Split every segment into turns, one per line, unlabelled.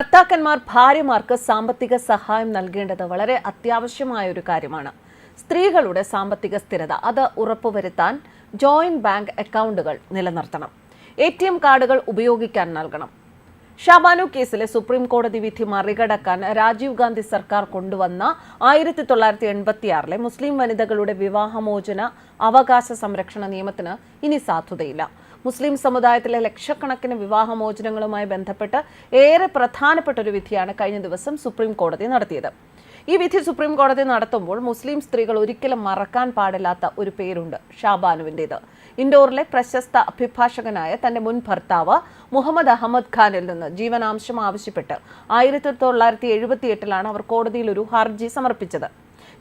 ഭർത്താക്കന്മാർ ഭാര്യമാർക്ക് സാമ്പത്തിക സഹായം നൽകേണ്ടത് വളരെ അത്യാവശ്യമായ ഒരു കാര്യമാണ്. സ്ത്രീകളുടെ സാമ്പത്തിക സ്ഥിരത അത് ഉറപ്പുവരുത്താൻ ജോയിന്റ് ബാങ്ക് അക്കൗണ്ടുകൾ നിലനിർത്തണം. എ ടി എം കാർഡുകൾ ഉപയോഗിക്കാൻ നൽകണം. ഷാബാനു കേസിലെ സുപ്രീം കോടതി വിധി മറികടക്കാൻ രാജീവ് ഗാന്ധി സർക്കാർ കൊണ്ടുവന്ന ആയിരത്തി തൊള്ളായിരത്തി എൺപത്തിയാറിലെ മുസ്ലിം വനിതകളുടെ വിവാഹമോചന അവകാശ സംരക്ഷണ നിയമത്തിന് ഇനി സാധുതയില്ല. മുസ്ലിം സമുദായത്തിലെ ലക്ഷക്കണക്കിന് വിവാഹമോചനങ്ങളുമായി ബന്ധപ്പെട്ട് ഏറെ പ്രധാനപ്പെട്ട ഒരു വിധിയാണ് കഴിഞ്ഞ ദിവസം സുപ്രീം കോടതി നടത്തിയത്. ഈ വിധി സുപ്രീം കോടതി നടത്തുമ്പോൾ മുസ്ലിം സ്ത്രീകൾ ഒരിക്കലും മറക്കാൻ പാടില്ലാത്ത ഒരു പേരുണ്ട് ഷാബാനുവിന്റേത്. ഇൻഡോറിലെ പ്രശസ്ത അഭിഭാഷകനായ തന്റെ മുൻ ഭർത്താവ് മുഹമ്മദ് അഹമ്മദ് ഖാനിൽ നിന്ന് ജീവനാംശം ആവശ്യപ്പെട്ട് ആയിരത്തി തൊള്ളായിരത്തി എഴുപത്തി എട്ടിലാണ് അവർ കോടതിയിൽ ഒരു ഹർജി സമർപ്പിച്ചത്.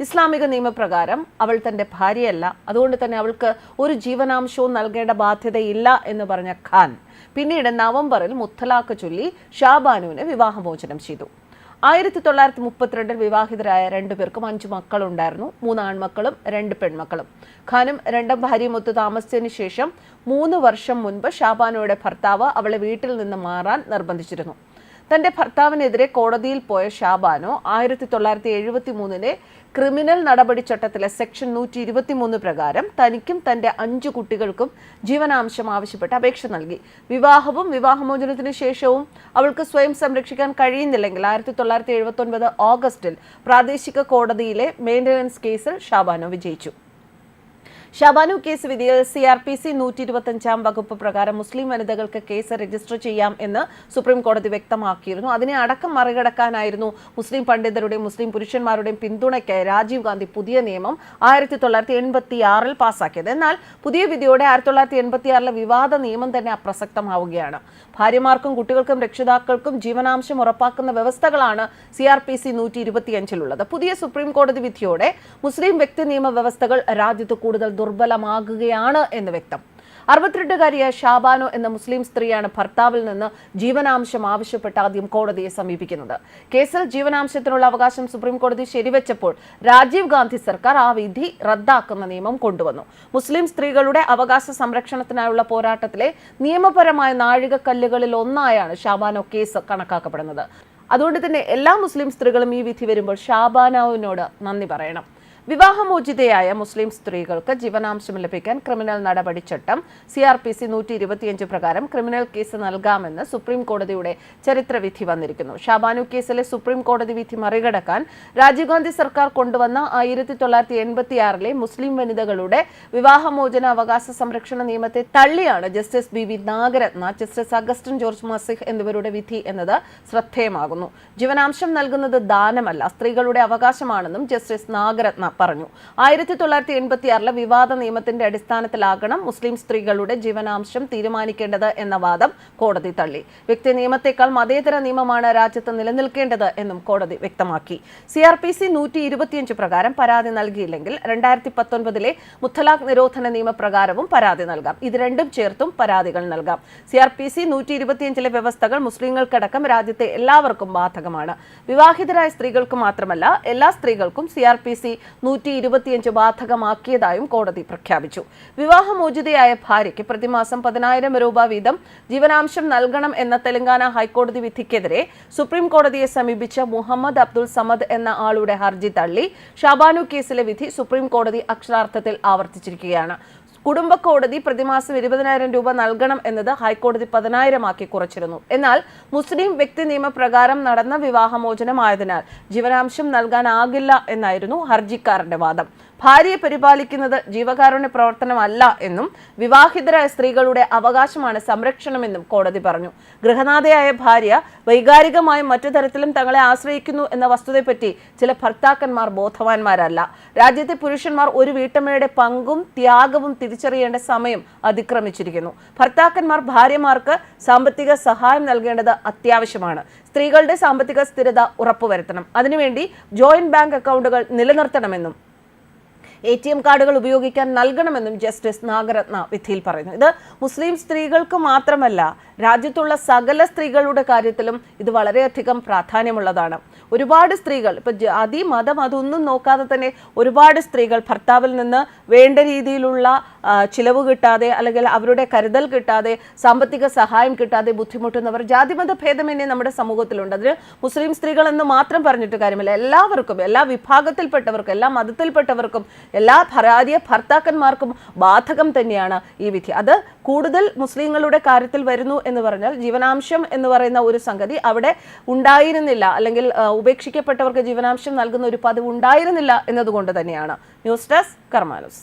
ഇസ്ലാമിക നിയമപ്രകാരം അവൾ തന്റെ ഭാര്യയല്ല. അതുകൊണ്ട് തന്നെ അവൾക്ക് ഒരു ജീവനാംശവും നൽകേണ്ട ബാധ്യതയില്ല എന്ന് പറഞ്ഞ ഖാൻ പിന്നീട് നവംബറിൽ മുത്തലാഖ് ചൊല്ലി ഷാബാനുവിന് വിവാഹമോചനം ചെയ്തു. ആയിരത്തി തൊള്ളായിരത്തി മുപ്പത്തിരണ്ടിൽ വിവാഹിതരായ രണ്ടുപേർക്കും അഞ്ചു മക്കളുണ്ടായിരുന്നു. മൂന്ന് ആൺമക്കളും രണ്ട് പെൺമക്കളും. ഖാനും രണ്ടാം ഭാര്യയുമൊത്ത് താമസിച്ചതിന് ശേഷം മൂന്ന് വർഷം മുൻപ് ഷാബാനോയുടെ ഭർത്താവ് അവളെ വീട്ടിൽ നിന്ന് മാറാൻ നിർബന്ധിച്ചിരുന്നു. തന്റെ ഭർത്താവിനെതിരെ കോടതിയിൽ പോയ ഷാബാനോ ആയിരത്തി തൊള്ളായിരത്തി എഴുപത്തി മൂന്നിലെ ക്രിമിനൽ നടപടി ചട്ടത്തിലെ സെക്ഷൻ നൂറ്റി ഇരുപത്തി മൂന്ന് പ്രകാരം തനിക്കും തന്റെ അഞ്ചു കുട്ടികൾക്കും ജീവനാംശം ആവശ്യപ്പെട്ട് അപേക്ഷ നൽകി. വിവാഹവും വിവാഹമോചനത്തിന് ശേഷവും അവൾക്ക് സ്വയം സംരക്ഷിക്കാൻ കഴിയുന്നില്ലെങ്കിൽ ആയിരത്തി തൊള്ളായിരത്തി എഴുപത്തി ഒൻപത് ഓഗസ്റ്റിൽ പ്രാദേശിക കോടതിയിലെ മെയിന്റനൻസ് കേസിൽ ഷാബാനോ വിജയിച്ചു. ഷബാനു കേസ് വിധിയിൽ സി ആർ പി സി നൂറ്റി ഇരുപത്തഞ്ചാം വകുപ്പ് പ്രകാരം മുസ്ലിം വനിതകൾക്ക് കേസ് രജിസ്റ്റർ ചെയ്യാം എന്ന് സുപ്രീം കോടതി വ്യക്തമാക്കിയിരുന്നു. അതിനെ അടക്കം മറികടക്കാനായിരുന്നു മുസ്ലിം പണ്ഡിതരുടെയും മുസ്ലിം പുരുഷന്മാരുടെയും പിന്തുണയ്ക്കായി രാജീവ് ഗാന്ധി പുതിയ നിയമം ആയിരത്തി തൊള്ളായിരത്തി എൺപത്തി ആറിൽ പാസാക്കിയത്. എന്നാൽ പുതിയ വിധിയോടെ ആയിരത്തി തൊള്ളായിരത്തി എൺപത്തി ആറിലെ വിവാദ നിയമം തന്നെ അപ്രസക്തമാവുകയാണ്. ഭാര്യമാർക്കും കുട്ടികൾക്കും രക്ഷിതാക്കൾക്കും ജീവനാംശം ഉറപ്പാക്കുന്ന വ്യവസ്ഥകളാണ് സി ആർ പി സി നൂറ്റി ഇരുപത്തിയഞ്ചിലുള്ളത് പുതിയ സുപ്രീം കോടതി വിധിയോടെ മുസ്ലിം വ്യക്തി നിയമ വ്യവസ്ഥകൾ രാജ്യത്ത് കൂടുതൽ ദുർബലമാകുകയാണ് എന്ന് വ്യക്തം. അറുപത്തിരണ്ടുകാരിയായ ഷാബാനോ എന്ന മുസ്ലിം സ്ത്രീയാണ് ഭർത്താവിൽ നിന്ന് ജീവനാംശം ആവശ്യപ്പെട്ട് ആദ്യം കോടതിയെ സമീപിക്കുന്നത്. കേസിൽ ജീവനാംശത്തിനുള്ള അവകാശം സുപ്രീം കോടതി ശരിവെച്ചപ്പോൾ രാജീവ് ഗാന്ധി സർക്കാർ ആ വിധി റദ്ദാക്കുന്ന നിയമം കൊണ്ടുവന്നു. മുസ്ലിം സ്ത്രീകളുടെ അവകാശ സംരക്ഷണത്തിനായുള്ള പോരാട്ടത്തിലെ നിയമപരമായ നാഴികക്കല്ലുകളിൽ ഒന്നായാണ് ഷാബാനോ കേസ് കണക്കാക്കപ്പെടുന്നത്. അതുകൊണ്ട് തന്നെ എല്ലാ മുസ്ലിം സ്ത്രീകളും ഈ വിധി വരുമ്പോൾ ഷാബാനോവിനോട് നന്ദി പറയണം. വിവാഹമോചിതയായ മുസ്ലിം സ്ത്രീകൾക്ക് ജീവനാംശം ലഭിക്കാൻ ക്രിമിനൽ നടപടി ചട്ടം സി ആർ പി സി നൂറ്റി ഇരുപത്തിയഞ്ച് പ്രകാരം ക്രിമിനൽ കേസ് നൽകാമെന്ന് സുപ്രീം കോടതിയുടെ ചരിത്രവിധി വന്നിരിക്കുന്നു. ഷാബാനു കേസിലെ സുപ്രീം കോടതി വിധി മറികടക്കാൻ രാജീവ്ഗാന്ധി സർക്കാർ കൊണ്ടുവന്ന ആയിരത്തി തൊള്ളായിരത്തി എൺപത്തിയാറിലെ മുസ്ലിം വനിതകളുടെ വിവാഹമോചന അവകാശ സംരക്ഷണ നിയമത്തെ തള്ളിയാണ് justice B V Nagarathna justice Augustine George Masih എന്നിവരുടെ വിധി എന്നത് ശ്രദ്ധേയമാകുന്നു. ജീവനാംശം നൽകുന്നത് ദാനമല്ല സ്ത്രീകളുടെ അവകാശമാണെന്നും ജസ്റ്റിസ് നാഗരത്ന പറഞ്ഞു. ആയിരത്തി തൊള്ളായിരത്തി എൺപത്തി ആറിലെ വിവാദ നിയമത്തിന്റെ അടിസ്ഥാനത്തിലാകണം മുസ്ലിം സ്ത്രീകളുടെ ജീവനാംശം തീരുമാനിക്കേണ്ടത് എന്ന വാദം കോടതി തള്ളി. വ്യക്തി നിയമത്തെക്കാൾ മതേതര നിയമമാണ് രാജ്യത്ത് നിലനിൽക്കേണ്ടത് എന്നും കോടതി വ്യക്തമാക്കി. സി ആർ പി സി നൂറ്റി ഇരുപത്തിയഞ്ച് പ്രകാരം പരാതി നൽകിയില്ലെങ്കിൽ രണ്ടായിരത്തി പത്തൊൻപതിലെ മുത്തലാഖ് നിരോധന നിയമപ്രകാരവും പരാതി നൽകാം. ഇത് രണ്ടും ചേർത്തും പരാതികൾ നൽകാം. സി ആർ പി സി നൂറ്റി ഇരുപത്തിയഞ്ചിലെ വ്യവസ്ഥകൾ മുസ്ലിങ്ങൾക്കടക്കം രാജ്യത്തെ എല്ലാവർക്കും ബാധകമാണ്. വിവാഹിതരായ സ്ത്രീകൾക്ക് മാത്രമല്ല എല്ലാ സ്ത്രീകൾക്കും സി ആർ പി സി നൂറ്റി ഇരുപത്തിയഞ്ച് ബാധകമാക്കിയതായും കോടതി പ്രഖ്യാപിച്ചു. വിവാഹമോചിതയായ ഭാര്യയ്ക്ക് പ്രതിമാസം പതിനായിരം രൂപ വീതം ജീവനാംശം നൽകണം എന്ന തെലങ്കാന ഹൈക്കോടതി വിധിക്കെതിരെ സുപ്രീം കോടതിയെ സമീപിച്ച മുഹമ്മദ് അബ്ദുൾ സമദ് എന്ന ആളുടെ ഹർജി തള്ളി ഷാബാനു കേസിലെ വിധി സുപ്രീം കോടതി അക്ഷരാർത്ഥത്തിൽ ആവർത്തിച്ചിരിക്കുകയാണ്. കുടുംബ കോടതി പ്രതിമാസം ഇരുപതിനായിരം രൂപ നൽകണം എന്നത് ഹൈക്കോടതി പതിനായിരമാക്കി കുറച്ചിരുന്നു. എന്നാൽ മുസ്ലിം വ്യക്തി നിയമപ്രകാരം നടന്ന വിവാഹമോചനമായതിനാൽ ജീവനാംശം നൽകാനാകില്ല എന്നായിരുന്നു ഹർജിക്കാരന്റെ വാദം. ഭാര്യയെ പരിപാലിക്കുന്നത് ജീവകാരുണ്യ പ്രവർത്തനമല്ല എന്നും വിവാഹിതരായ സ്ത്രീകളുടെ അവകാശമാണ് സംരക്ഷണമെന്നും കോടതി പറഞ്ഞു. ഗൃഹനാഥയായ ഭാര്യ വൈകാരികമായും മറ്റു തരത്തിലും തങ്ങളെ ആശ്രയിക്കുന്നു എന്ന വസ്തുതയെപ്പറ്റി ചില ഭർത്താക്കന്മാർ ബോധവാന്മാരല്ല. രാജ്യത്തെ പുരുഷന്മാർ ഒരു വീട്ടമ്മയുടെ പങ്കും ത്യാഗവും തിരിച്ചറിയേണ്ട സമയം അതിക്രമിച്ചിരിക്കുന്നു. ഭർത്താക്കന്മാർ ഭാര്യമാർക്ക് സാമ്പത്തിക സഹായം നൽകേണ്ടത് അത്യാവശ്യമാണ്. സ്ത്രീകളുടെ സാമ്പത്തിക സ്ഥിരത ഉറപ്പുവരുത്തണം. അതിനുവേണ്ടി ജോയിന്റ് ബാങ്ക് അക്കൗണ്ടുകൾ നിലനിർത്തണമെന്നും എ ടി എം കാർഡുകൾ ഉപയോഗിക്കാൻ നൽകണമെന്നും ജസ്റ്റിസ് നാഗരത്ന വിധിയിൽ പറയുന്നു. ഇത് മുസ്ലിം സ്ത്രീകൾക്ക് മാത്രമല്ല രാജ്യത്തുള്ള സകല സ്ത്രീകളുടെ കാര്യത്തിലും ഇത് വളരെയധികം പ്രാധാന്യമുള്ളതാണ്. ഒരുപാട് സ്ത്രീകൾ ഇപ്പൊ ജാതി മതം അതൊന്നും നോക്കാതെ തന്നെ ഒരുപാട് സ്ത്രീകൾ ഭർത്താവിൽ നിന്ന് വേണ്ട രീതിയിലുള്ള ചിലവ് കിട്ടാതെ അല്ലെങ്കിൽ അവരുടെ കരുതൽ കിട്ടാതെ സാമ്പത്തിക സഹായം കിട്ടാതെ ബുദ്ധിമുട്ടുന്നവർ ജാതിമത ഭേദമന്യേ നമ്മുടെ സമൂഹത്തിലുണ്ട്. അതിന് മുസ്ലിം സ്ത്രീകൾ എന്ന് മാത്രം പറഞ്ഞിട്ട് കാര്യമില്ല. എല്ലാവർക്കും എല്ലാ വിഭാഗത്തിൽപ്പെട്ടവർക്കും എല്ലാ മതത്തിൽപ്പെട്ടവർക്കും എല്ലാ ഭാര്യ ഭർത്താക്കന്മാർക്കും ബാധകം തന്നെയാണ് ഈ വിധി. അത് കൂടുതൽ മുസ്ലിങ്ങളുടെ കാര്യത്തിൽ വരുന്നു എന്ന് പറഞ്ഞാൽ ജീവനാംശം എന്ന് പറയുന്ന ഒരു സംഗതി അവിടെ ഉണ്ടായിരുന്നില്ല. അല്ലെങ്കിൽ ഉപേക്ഷിക്കപ്പെട്ടവർക്ക് ജീവനാംശം നൽകുന്ന ഒരു പതിവ് ഉണ്ടായിരുന്നില്ല എന്നതുകൊണ്ട് തന്നെയാണ്. News desk കർമാനൂസ്.